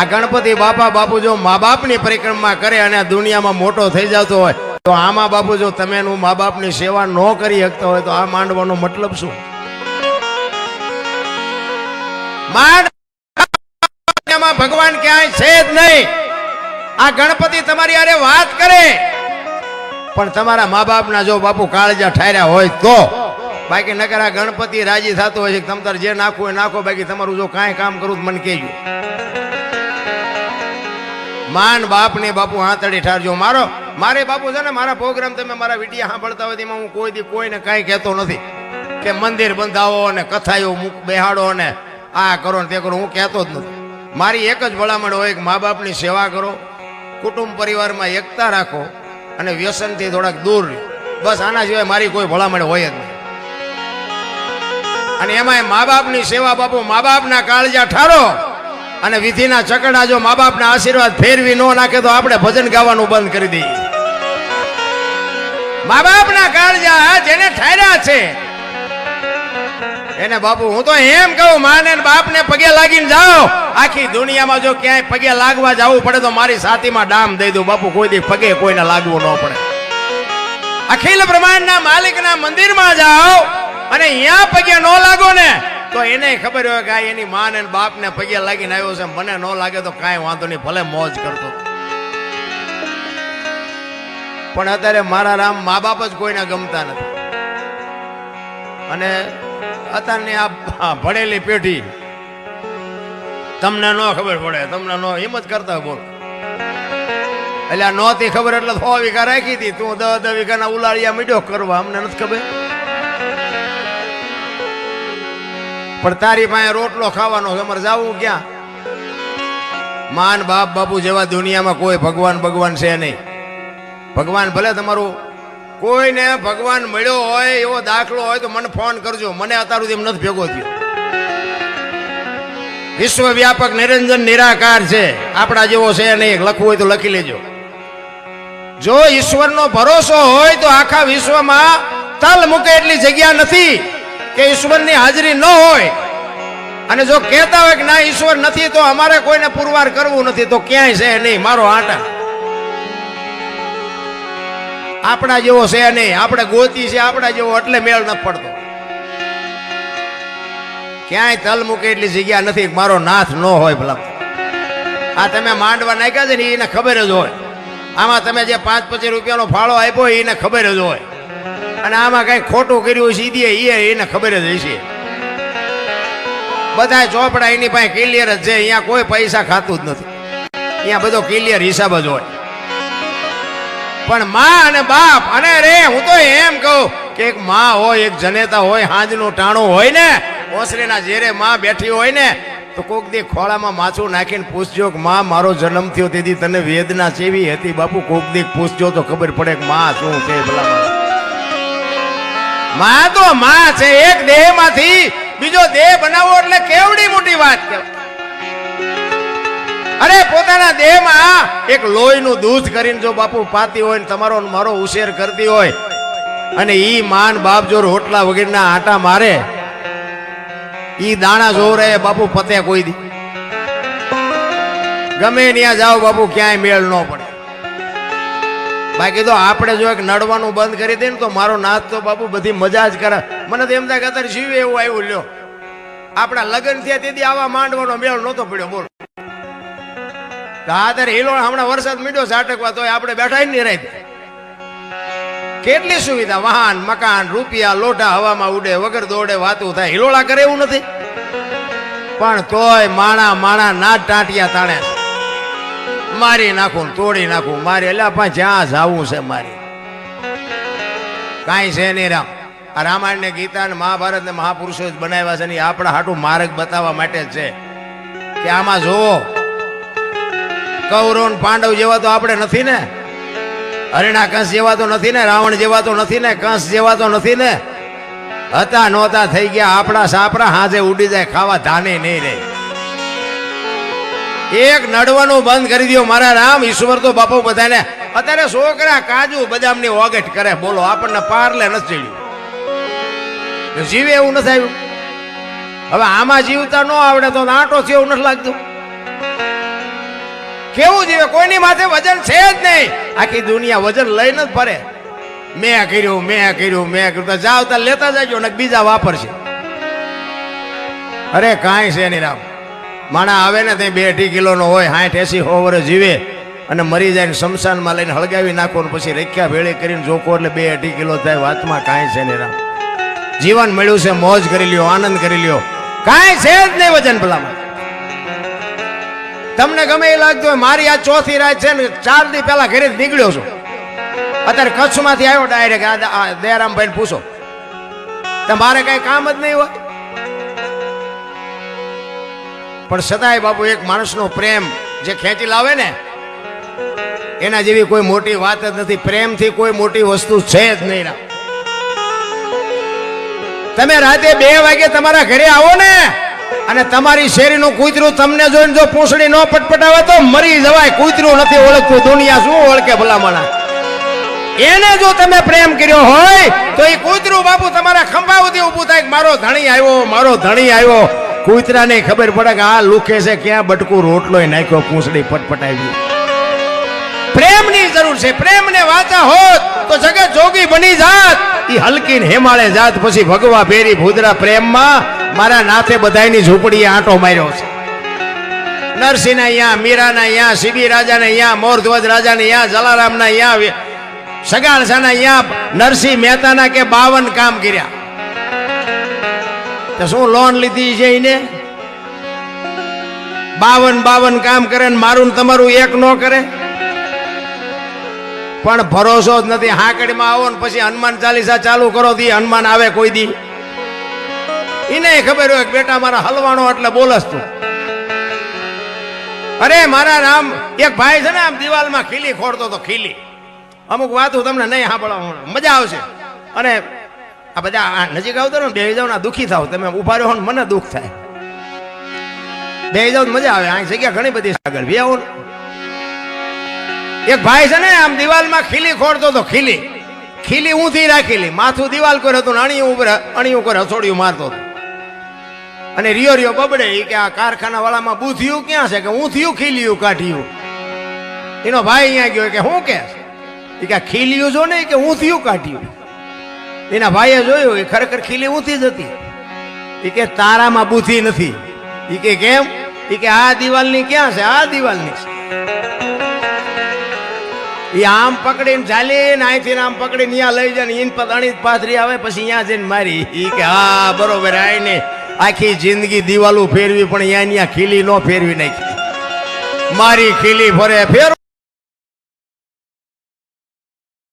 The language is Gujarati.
આ ગણપતિ બાપા બાપુ જો મા બાપની પરિક્રમા કરે અને આ દુનિયામાં મોટો થઈ જતો હોય, તો આમાં બાપુ જો તમે એનું મા બાપની સેવા ન કરી શકતા હોય, તો આ માંડવાનો મતલબ શું? ભગવાન ક્યાંય છે જ નહીં. આ ગણપતિ તમારી અરે વાત કરે. પણ તમારા મા બાપના જો બાપુ કાળજા ઠાર્યા હોય તો, બાકી નકર આ ગણપતિ રાજી થતો હોય છે તમ તારે જે નાખવું હોય નાખો, બાકી તમારું જો કાંઈ કામ મન મને કહેજો. માન બાપ ને બાપુ હાથડી ઠારજો. મારો, મારે બાપુ છે ને, મારા પ્રોગ્રામ તમે મારા વિડીયા સાંભળતા હોય તેમાં હું કોઈ દી કોઈને કાંઈ કહેતો નથી. કે મંદિર બંધાવો અને કથાયો મુક, બેહાડો ને આ કરો ને તે કરો, હું કહેતો જ નથી. મારી એક જ ભલામણ હોય કે મા બાપની સેવા કરો, કુટુંબ પરિવારમાં એકતા રાખો અને વ્યસનથી થોડાક દૂર બસ આના સિવાય મારી કોઈ ભલામણ હોય જ નહીં. અને એમાંય મા બાપની સેવા બાપુ મા બાપના કાળજા ઠારો. અને વિધિના ચકડા જો મા બાપના આશીર્વાદ ફેરવી ન નાખે તો આપણે ભજન ગાવાનું બંધ કરી દઈએ. મા બાપના કાળજા જેને ઠાર્યા છે. એને બાપુ, હું તો એમ કહું, માને બાપને પગે લાગીને જાઓ. આખી દુનિયામાં જો ક્યાંય પગે લાગવા જવું પડે તો મારી સાતીમાં ડામ દઈ દઉં. બાપુ, કોઈ દી પગે કોઈને લાગવું ન પડે. અખિલ બ્રહ્માંડના માલિકના મંદિરમાં જાઓ અને અહીંયા પગે ન લાગો ને. તો એને ખબર હોય કે એની માં ને બાપને પગે લાગીને આવ્યો છે. મને ન લાગે તો કાંઈ વાંધો નહીં, ભલે મોજ કરતો. પણ અત્યારે મારા રામ મા બાપ જ કોઈને ગમતા નથી. અને અત્યારની આ ભણેલી પેઢી, તમને ન ખબર પડે, તમને ન હિંમત કરતા બોલો. એટલે આ નહોતી ખબર એટલે સો વીઘા રાખી હતી. તું દસ દસ વીઘાના ઉલાળિયા મીડ્યો કરવા, અમને નથી ખબર. પણ તારી પાસે રોટલો ખાવાનો છે. અમારે જવું ક્યાં? માન બાપ બાપુ જેવા દુનિયામાં કોઈ ભગવાન ભગવાન છે નહીં. ભગવાન ભલે તમારું કોઈને ભગવાન મળ્યો હોય, એવો દાખલો હોય તો મને ફોન કરજો. મને અત્યાર સુધી નથી ભેગો થયો. વિશ્વવ્યાપક નિરંજન નિરાકાર છે. આપણા જેવો છે નહીં. લખવું હોય તો લખી લેજો. જો ઈશ્વરનો ભરોસો હોય તો આખા વિશ્વમાં તલ મૂકે એટલી જગ્યા નથી. કે ઈશ્વરની હાજરી ન હોય. અને જો કહેતા હોય કે ના, ઈશ્વર નથી, તો અમારે કોઈને પુરવાર કરવું નથી, તો ક્યાંય છે નહીં. મારો આટા. આપણા જેવો છે નહીં. આપણે ગોતી છે, આપણા જેવો, એટલે મેળ નથી પડતો. ક્યાંય તલ મૂકે એટલી જગ્યા નથી મારો નાથ ન હોય ભલા. આ તમે માંડવા નાખ્યા છે ને એને ખબર જ હોય. આમાં તમે જે પાંચ પચીસ રૂપિયાનો ફાળો આપ્યો એને ખબર જ હોય. અને આમાં કઈ ખોટું કર્યું છે એ એને ખબર જ હશે. બધા ચોપડા એની પાસે ક્લિયર જ છે. અહીંયા કોઈ પૈસા ખાતું જ નથી. અહીંયા બધો ક્લિયર હિસાબ જ હોય. પણ માં અને બાપ, અને રે, હું તો એમ કહું કે એક માં હોય, એક જનેતા હોય, હાંજનું ટાણું હોય ને, ઓસરીના ઝેરે માં બેઠી હોય ને, તો કોક દી ખોળામાં માછું નાખીને પૂછજો કે માં, મારો જન્મ થયો, તેથી તને વેદના ચેવી હતી બાપુ. કોક દી પૂછજો તો ખબર પડે કે માં શું છે ભલા માણસ. માં તો માં છે, એક દેહમાંથી બીજો દેહ બનાવવો એટલે કેવડી મોટી વાત છે. અરે, પોતાના દેહમાં એક લોહીનું દૂધ કરીને જો બાપુ પાતી હોય ને તમારો મારો ઉછેર કરતી હોય અને ઈ માન બાપ જો રોટલા વગેરેના આટા મારે, ઈ દાણા જોરે બાપુ પતે કોઈ દી. ગમે ત્યાં જાઓ બાપુ, ક્યાંય મેળ ન પડે. બાકી તો આપણે જો એક નડવાનું બંધ કરી દઈએ ને તો મારો નાચ તો બાપુ બધી મજા જ કરે. મને તો એમ થાય કે અત્યારે જીવે એવું આવ્યું, લ્યો. આપણા લગ્ન થયા તેથી આવા માંડવાનો મેળ નહોતો પડ્યો, બોલ. અત્યારે હિલોણ હમણાં વરસાદ મીડ્યો ઝાટકવા તોય આપણે બેઠા જ નહીં રહી કેટલી સુવિધા? વાહન, મકાન, રૂપિયા લોટા હવામાં ઉડે, વગર દોડે, વાતું થાય. હિલોળા કરે એવું નથી. પણ તોય માણા માણા ના ટાંટિયા તાણે. મારી નાખું, તોડી નાખું, મારી. એટલે પણ જ્યાં જાવું છે મારી. કાંઈ છે નહીં રામ. આ રામાયણ ને ગીતા ને મહાભારત ને મહાપુરુષો જ બનાવ્યા છે ને આપણા હાટું માર્ગ બતાવવા માટે જ છે. કે આમાં જોવો કૌરવ પાંડવ જેવા તો આપણે નથી ને. હરિણા કંસ જેવા તો નથી ને, રાવણ જેવા તો નથી ને, કંસ જેવા તો નથી ને. હતા નહોતા થઈ ગયા, આપણા સાપરા હાજે ઉડી જાય, ખાવા ધાને નહીં રહે. એક નડવાનું બંધ કરી દો મારા રામ, ઈશ્વર તો બાપુ બધાને. અત્યારે છોકરા કાજુ બદામની ઓગેટ કરે. બોલો, આપણને પારલે નથી ચડ્યું. જીવે એવું નથી આવ્યું. હવે આમાં જીવતા ન આવડે તો આંટો છે એવું નથી લાગતું. કેવું જીવે? કોઈની માથે વજન છે જ નહીં. આખી દુનિયા વજન લઈને જ ફરે. મેં કર્યું મેં કર્યું મેં કર્યું. જાવ ત્યાં લેતા જાજો ને બીજા વાપરશે. અરે કાંઈ છે નહીં રામ. માણા આવે ને ત્યાં બે અઢી કિલોનો હોય સાઠ એસી સો વર્ષ જીવે અને મરી જાય ને શમશાનમાં લઈને હળગાવી નાખો ને પછી રેખ્યા ભેળી કરીને જોકો એટલે બે અઢી કિલો થાય, વાતમાં કાંઈ છે નહીં રામ. જીવન મળ્યું છે, મોજ કરી લ્યો, આનંદ કરી લ્યો. કાંઈ છે જ નહીં વજન ભલામાં તમને ગમે એ લાગતું હોય, મારી આ ચોથી રાત છે ને, ચાર દી પહેલા ઘરે નીકળ્યો છું. અત્યારે કચ્છમાંથી આવ્યો ડાયરેક્ટ, આ દયારામભાઈ પૂછો. તમારે કઈ કામ જ નહીં હોય? પણ સદાય બાપુ એક માણસનો પ્રેમ જે ખેંચી લાવે ને, એના જેવી કોઈ મોટી વાત જ નથી. પ્રેમથી કોઈ મોટી વસ્તુ છે જ નહીં તમે રાતે બે વાગે તમારા ઘરે આવો ને, અને તમારી શેરીનું કૂતરું તમને જોઈને જો પૂંછડી ન પટપટાવે તો મરી જવાય. કૂતરું નથી ઓળખતું. દુનિયા શું ઓળખે ભલામણા? એને જો તમે પ્રેમ કર્યો હોય, તો એ કૂતરું બાપુ તમારા ખંભા સુધી ઊભું થાય મારો ધણી આવ્યો, મારો ધણી આવ્યો. કૂતરાને ખબર પડે કે આ લુખે છે, ક્યાં બટકું રોટલો નાખ્યો, પૂંછડી પટપટાવી. પ્રેમની જરૂર છે, પ્રેમને વાંચા હોત તો જગત જોગી બની જાત. એ હલકી હેમાળે જાત પછી ભગવા ભેરી ભૂદરા પ્રેમમાં મારા નાથે બધાયની ઝૂંપડીએ આંટો માર્યો છે. નરસિંહના અહીંયા મીરાના અહીંયા સીબી રાજાને અહીંયા મોરધ્વજ રાજાને અહીંયા જલારામના અહીંયા સગાણસાના અહીંયા નરસિંહ મહેતાના કે બાવન કામ કર્યા. તો શું લોન લીધી છે એને? બાવન બાવન કામ કરે ને મારું તમારું એક ન કરે? પણ ભરોસો જ નથી. હાંકડીમાં આવો ને પછી હનુમાન ચાલીસા ચાલુ કરો દી, હનુમાન આવે કોઈ દી. એને ખબર હોય બેટા મારા હલવાણો એટલે બોલસ તું. અરે મારા રામ, એક ભાઈ છે ને આમ દિવાલમાં ખીલી ખોડતો તો ખીલી. અમુક વાતો તમને નહીં સાંભળવા મજા આવશે. અને આ બધા નજીક આવતો ને, બે જાવ ના દુખી થાવ. તમે ઊભા રહો ને, મને દુઃખ થાય. બે જાવ મજા આવે. આ જગ્યા ઘણી બધી આગળ. બે આવું એક ભાઈ છે ને, આમ દિવાલમાં ખીલી ખોડતો તો ખીલી. ખીલી ઊંધી રાખેલી. માથું દિવાલ પર હતું અણી ઉપર, અણિયું ઉપર હસોડિયું મારતો હતો. અને રિયો રિયો બબડે. કે આ કારખાના વાળામાં બુથિયું ક્યાં છે? કે ઊંધિયું, ખીલિયું કાઢ્યું એનો ભાઈ અહીંયા ગયો કે, હું કે? ખીલિયું જો ને કે ઊંધિયું કાઢ્યું એના ભાઈએ જોયું, એ ખરેખર ખીલી ઊંચી જ હતી. એ કે તારામાં બુદ્ધિ નથી. એ કે કેમ? એ કે આ દિવાલની ક્યાં છે? આ દિવાલની છે. એ આમ પકડીને ચાલીને અહીંથી આમ પકડીને અહીંયા લઈ જાય ને ઈન અણીત પાથરી આવે, પછી અહીંયા જઈને મારી. એ કે હા, બરોબર, આઈને આખી જિંદગી દિવાલો ફેરવી, પણ અહીંયા ખીલી નો ફેરવી નાખી. મારી ખીલી ફરે, ફેર